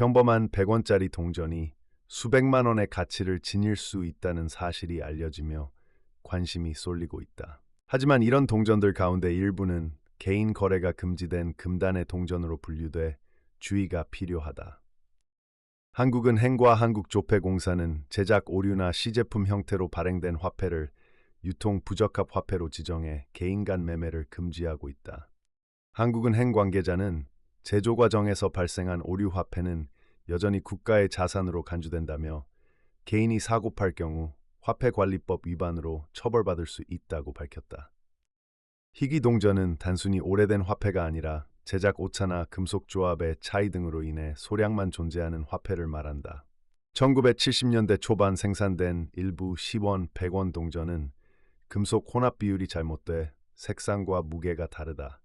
평범한 100원짜리 동전이 수백만 원의 가치를 지닐 수 있다는 사실이 알려지며 관심이 쏠리고 있다. 하지만 이런 동전들 가운데 일부는 개인 거래가 금지된 금단의 동전으로 분류돼 주의가 필요하다. 한국은 행과 한국조폐공사는 제작 오류나 시제품 형태로 발행된 화폐를 유통 부적합 화폐로 지정해 개인 간 매매를 금지하고 있다. 한국은 행 관계자는 제조 과정에서 발생한 오류 화폐는 여전히 국가의 자산으로 간주된다며 개인이 사고팔 경우 화폐관리법 위반으로 처벌받을 수 있다고 밝혔다. 희귀 동전은 단순히 오래된 화폐가 아니라 제작 오차나 금속 조합의 차이 등으로 인해 소량만 존재하는 화폐를 말한다. 1970년대 초반 생산된 일부 10원, 100원 동전은 금속 혼합 비율이 잘못돼 색상과 무게가 다르다.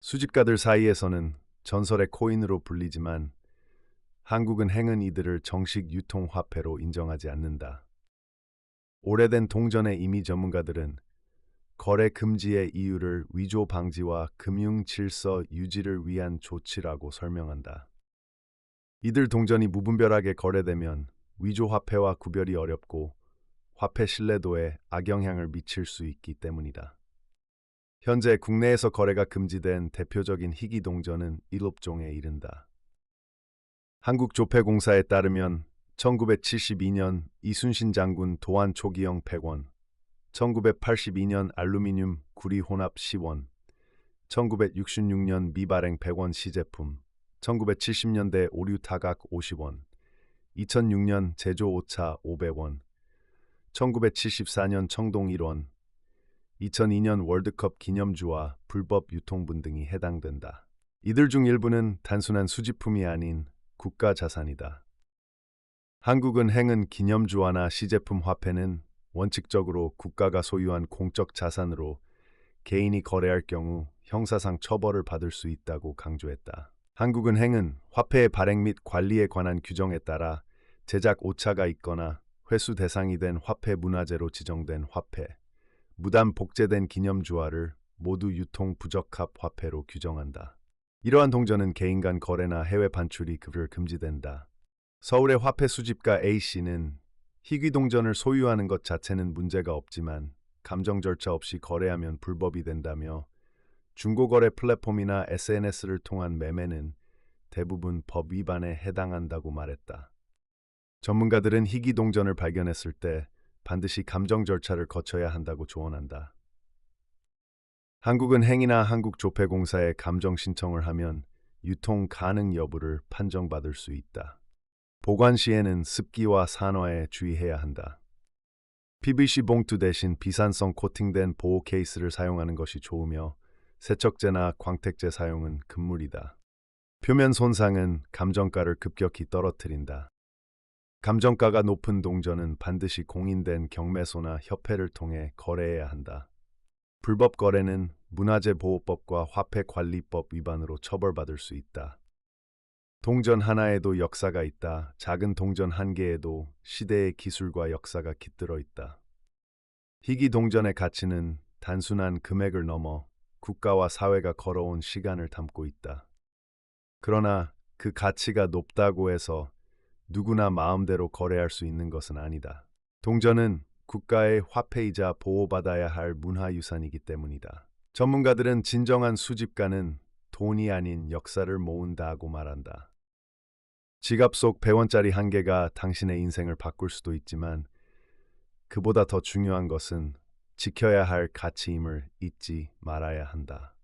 수집가들 사이에서는 전설의 코인으로 불리지만 한국은 행은 이들을 정식 유통 화폐로 인정하지 않는다. 오래된 동전의 이미 전문가들은 거래 금지의 이유를 위조 방지와 금융 질서 유지를 위한 조치라고 설명한다. 이들 동전이 무분별하게 거래되면 위조 화폐와 구별이 어렵고 화폐 신뢰도에 악영향을 미칠 수 있기 때문이다. 현재 국내에서 거래가 금지된 대표적인 희귀 동전은 7종에 이른다. 한국조폐공사에 따르면 1972년 이순신 장군 도안 초기형 100원, 1982년 알루미늄 구리 혼합 10원, 1966년 미발행 100원 시제품, 1970년대 오류 타각 50원, 2006년 제조 오차 500원, 1974년 청동 1원, 2002년 월드컵 기념주와 불법 유통분 등이 해당된다. 이들 중 일부는 단순한 수집품이 아닌 국가 자산이다. 한국은 행은 기념주화나 시제품 화폐는 원칙적으로 국가가 소유한 공적 자산으로 개인이 거래할 경우 형사상 처벌을 받을 수 있다고 강조했다. 한국은행은 화폐의 발행 및 관리에 관한 규정에 따라 제작 오차가 있거나 회수 대상이 된 화폐 문화재로 지정된 화폐, 무단 복제된 기념 주화를 모두 유통 부적합 화폐로 규정한다. 이러한 동전은 개인 간 거래나 해외 반출이 급을 금지된다. 서울의 화폐 수집가 A씨는 희귀 동전을 소유하는 것 자체는 문제가 없지만 감정 절차 없이 거래하면 불법이 된다며 중고거래 플랫폼이나 SNS를 통한 매매는 대부분 법 위반에 해당한다고 말했다. 전문가들은 희귀 동전을 발견했을 때 반드시 감정 절차를 거쳐야 한다고 조언한다. 한국은 행이나 한국조폐공사에 감정 신청을 하면 유통 가능 여부를 판정받을 수 있다. 보관 시에는 습기와 산화에 주의해야 한다. PVC 봉투 대신 비산성 코팅된 보호 케이스를 사용하는 것이 좋으며 세척제나 광택제 사용은 금물이다. 표면 손상은 감정가를 급격히 떨어뜨린다. 감정가가 높은 동전은 반드시 공인된 경매소나 협회를 통해 거래해야 한다. 불법 거래는 문화재 보호법과 화폐 관리법 위반으로 처벌받을 수 있다. 동전 하나에도 역사가 있다. 작은 동전 한 개에도 시대의 기술과 역사가 깃들어 있다. 희귀 동전의 가치는 단순한 금액을 넘어 국가와 사회가 걸어온 시간을 담고 있다. 그러나 그 가치가 높다고 해서 누구나 마음대로 거래할 수 있는 것은 아니다. 동전은 국가의 화폐이자 보호받아야 할 문화유산이기 때문이다. 전문가들은 진정한 수집가는 돈이 아닌 역사를 모은다고 말한다. 지갑 속 100원짜리 한 개가 당신의 인생을 바꿀 수도 있지만 그보다 더 중요한 것은 지켜야 할 가치임을 잊지 말아야 한다.